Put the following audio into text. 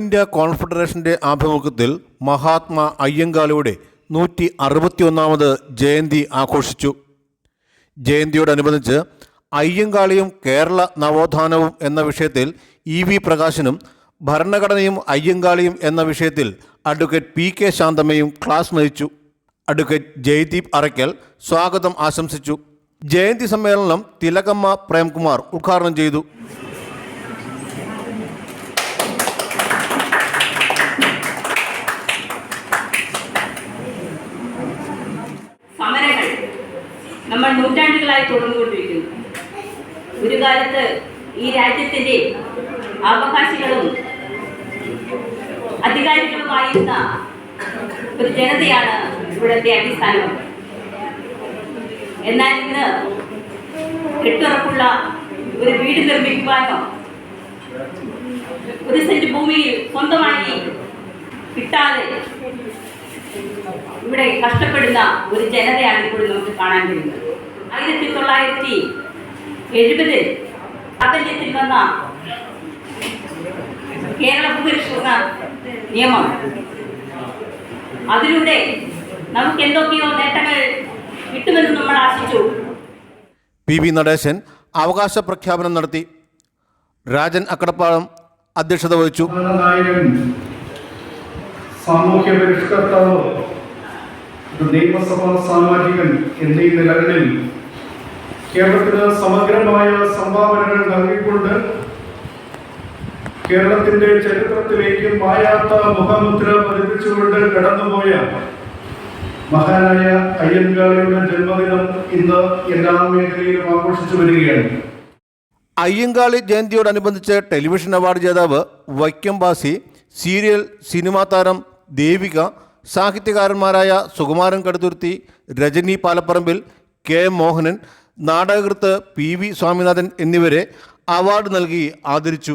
India കോൺഫെഡറേഷന്റെ ആഭിമുഖ്യത്തിൽ മഹാത്മാ അയ്യങ്കാളിയുടെ നൂറ്റി അറുപത്തിയൊന്നാമത് ജയന്തി ആഘോഷിച്ചു. ജയന്തിയോടനുബന്ധിച്ച് അയ്യങ്കാളിയും കേരള നവോത്ഥാനവും എന്ന വിഷയത്തിൽ ഇ വി പ്രകാശനും ഭരണഘടനയും അയ്യങ്കാളിയും എന്ന വിഷയത്തിൽ അഡ്വക്കേറ്റ് പി കെ ശാന്തമ്മയും ക്ലാസ് നയിച്ചു. അഡ്വക്കേറ്റ് ജയ്ദീപ് അറയ്ക്കൽ സ്വാഗതം ആശംസിച്ചു. ജയന്തി സമ്മേളനം തിലകമ്മ പ്രേംകുമാർ ഉദ്ഘാടനം ചെയ്തു സമരങ്ങൾ നമ്മൾ നൂറ്റാണ്ടുകളായി തുടർന്നുകൊണ്ടിരിക്കുന്നു. ഒരു കാലത്ത് ഈ രാജ്യത്തിന്റെ അവകാശികളും അധികാരികളുമായിരുന്ന ഒരു ജനതയാണ് ഇവിടുത്തെ അടിസ്ഥാനം എന്നാൽ ഇന്ന് കെട്ടുറപ്പുള്ള ഒരു വീട് നിർമ്മിക്കുവാനോ ഒരു സെന്റ് ഭൂമിയിൽ സ്വന്തമായി കിട്ടാതെ ഇവിടെ കഷ്ടപ്പെടുന്ന ഒരു ജനതയാണ് ഇപ്പോൾ നമുക്ക് കാണാൻ കഴിയുന്നത്. ആയിരത്തി തൊള്ളായിരത്തി എഴുപതിൽ പ്രാബല്യത്തിൽ വന്ന കേരള ഭൂപരിഷ്കരണ നിയമം. അതിലൂടെ നമുക്ക് എന്തൊക്കെയോ നേട്ടങ്ങൾ കിട്ടുമെന്ന് നമ്മൾ ആശിച്ചു. പി വി നടേശൻ അവകാശ പ്രഖ്യാപനം നടത്തി. രാജൻ അക്കടപ്പാളം അധ്യക്ഷത വഹിച്ചു. സാമൂഹ്യ പരിഷ്കർത്താവ് നിയമസഭാ സാമാജികൻ എന്നീ നിലകളിൽ കേരളത്തിന് സമഗ്രമായ സംഭാവനകൾ നൽകിക്കൊണ്ട് കേരളത്തിന്റെ ചരിത്രത്തിലേക്ക് മായാത്ത മുഖമുദ്ര പതിപ്പിച്ചുകൊണ്ട് കടന്നുപോയ മഹാനായ അയ്യൻകാളിയുടെ ജന്മദിനം ഇന്ന് എല്ലാ മേഖലയിലും ആഘോഷിച്ചു വരികയാണ്. അയ്യങ്കാളി ജയന്തിയോടനുബന്ധിച്ച് ടെലിവിഷൻ അവാർഡ് ജേതാവ് വൈക്കം ബാസി സീരിയൽ സിനിമാ താരം ദേവിക സാഹിത്യകാരന്മാരായ സുകുമാരൻ കടുതുരുത്തി രജനി പാലപ്പറമ്പിൽ കെ മോഹനൻ നാടകകൃത്ത് പി വി സ്വാമിനാഥൻ എന്നിവരെ അവാർഡ് നൽകി ആദരിച്ചു.